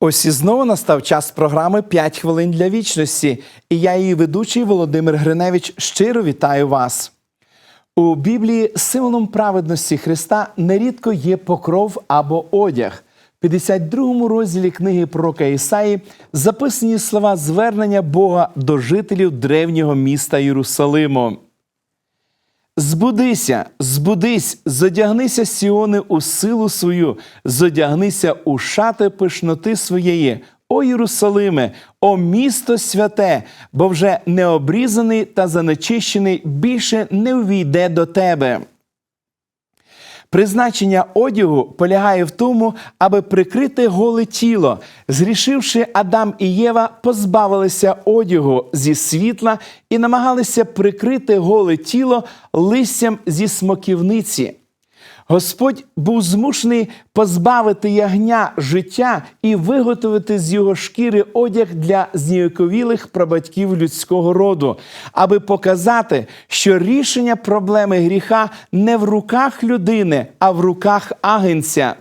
Ось і знову настав час програми «5 хвилин для вічності. І я, її ведучий Володимир Гриневич, щиро вітаю вас. У Біблії символом праведності Христа нерідко є покров або одяг. В 52 розділі книги пророка Ісаї записані слова звернення Бога до жителів древнього міста Єрусалиму. Збудися, збудись, зодягнися Сіони у силу свою, зодягнися у шати пишноти своєї. О Єрусалиме, о місто святе, бо вже необрізаний та занечищений більше не увійде до тебе. Призначення одягу полягає в тому, аби прикрити голе тіло. Зрішивши Адам і Єва, позбавилися одягу зі світла і намагалися прикрити голе тіло листям зі смоківниці. Господь був змушений позбавити ягня життя і виготовити з його шкіри одяг для зніяковілих прабатьків людського роду, аби показати, що рішення проблеми гріха не в руках людини, а в руках агенця.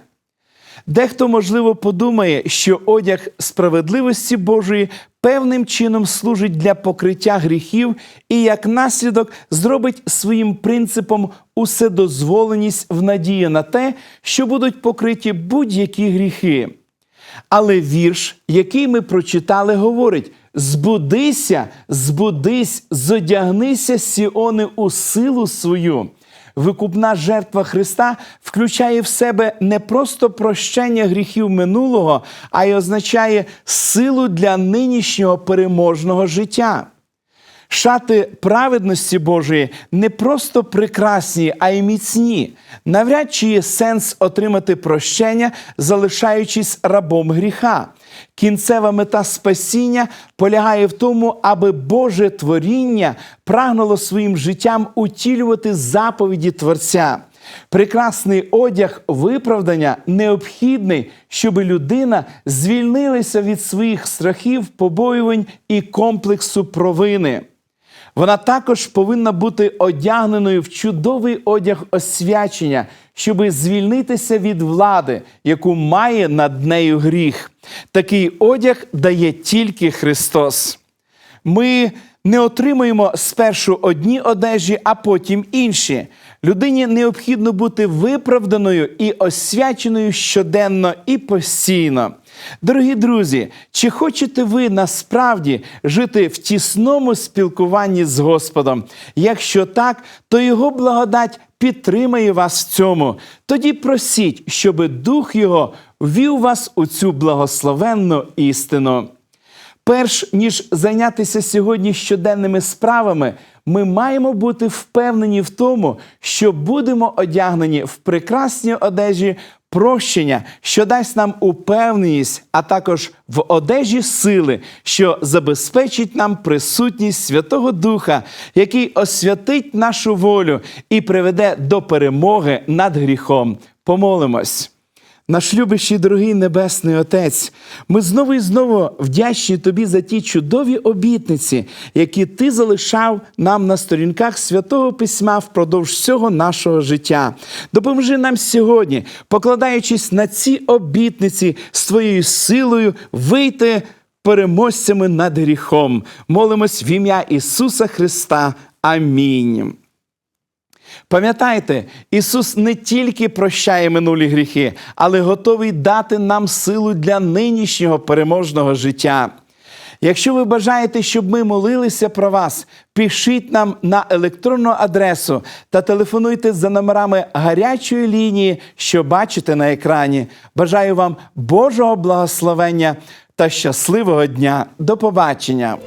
Дехто, можливо, подумає, що одяг справедливості Божої певним чином служить для покриття гріхів і як наслідок зробить своїм принципом уседозволеність в надії на те, що будуть покриті будь-які гріхи. Але вірш, який ми прочитали, говорить: збудися, збудись, зодягнися, Сіони, у силу свою. Викупна жертва Христа включає в себе не просто прощення гріхів минулого, а й означає силу для нинішнього переможного життя. Шати праведності Божої не просто прекрасні, а й міцні. Навряд чи є сенс отримати прощення, залишаючись рабом гріха. Кінцева мета спасіння полягає в тому, аби Боже творіння прагнуло своїм життям утілювати заповіді Творця. Прекрасний одяг виправдання необхідний, щоб людина звільнилася від своїх страхів, побоювань і комплексу провини. Вона також повинна бути одягненою в чудовий одяг освячення, щоби звільнитися від влади, яку має над нею гріх. Такий одяг дає тільки Христос. Ми не отримуємо спершу одні одежі, а потім інші. Людині необхідно бути виправданою і освяченою щоденно і постійно. Дорогі друзі, чи хочете ви насправді жити в тісному спілкуванні з Господом? Якщо так, то Його благодать підтримає вас в цьому. Тоді просіть, щоб Дух Його ввів вас у цю благословенну істину. Перш ніж зайнятися сьогодні щоденними справами, ми маємо бути впевнені в тому, що будемо одягнені в прекрасні одежі прощення, що дасть нам упевненість, а також в одежі сили, що забезпечить нам присутність Святого Духа, який освятить нашу волю і приведе до перемоги над гріхом. Помолимось. Наш любящий дорогий Небесний Отець, ми знову і знову вдячні Тобі за ті чудові обітниці, які Ти залишав нам на сторінках святого письма впродовж всього нашого життя. Допоможи нам сьогодні, покладаючись на ці обітниці з Твоєю силою, вийти переможцями над гріхом. Молимось в ім'я Ісуса Христа. Амінь. Пам'ятайте, Ісус не тільки прощає минулі гріхи, але готовий дати нам силу для нинішнього переможного життя. Якщо ви бажаєте, щоб ми молилися про вас, пишіть нам на електронну адресу та телефонуйте за номерами гарячої лінії, що бачите на екрані. Бажаю вам Божого благословення та щасливого дня. До побачення!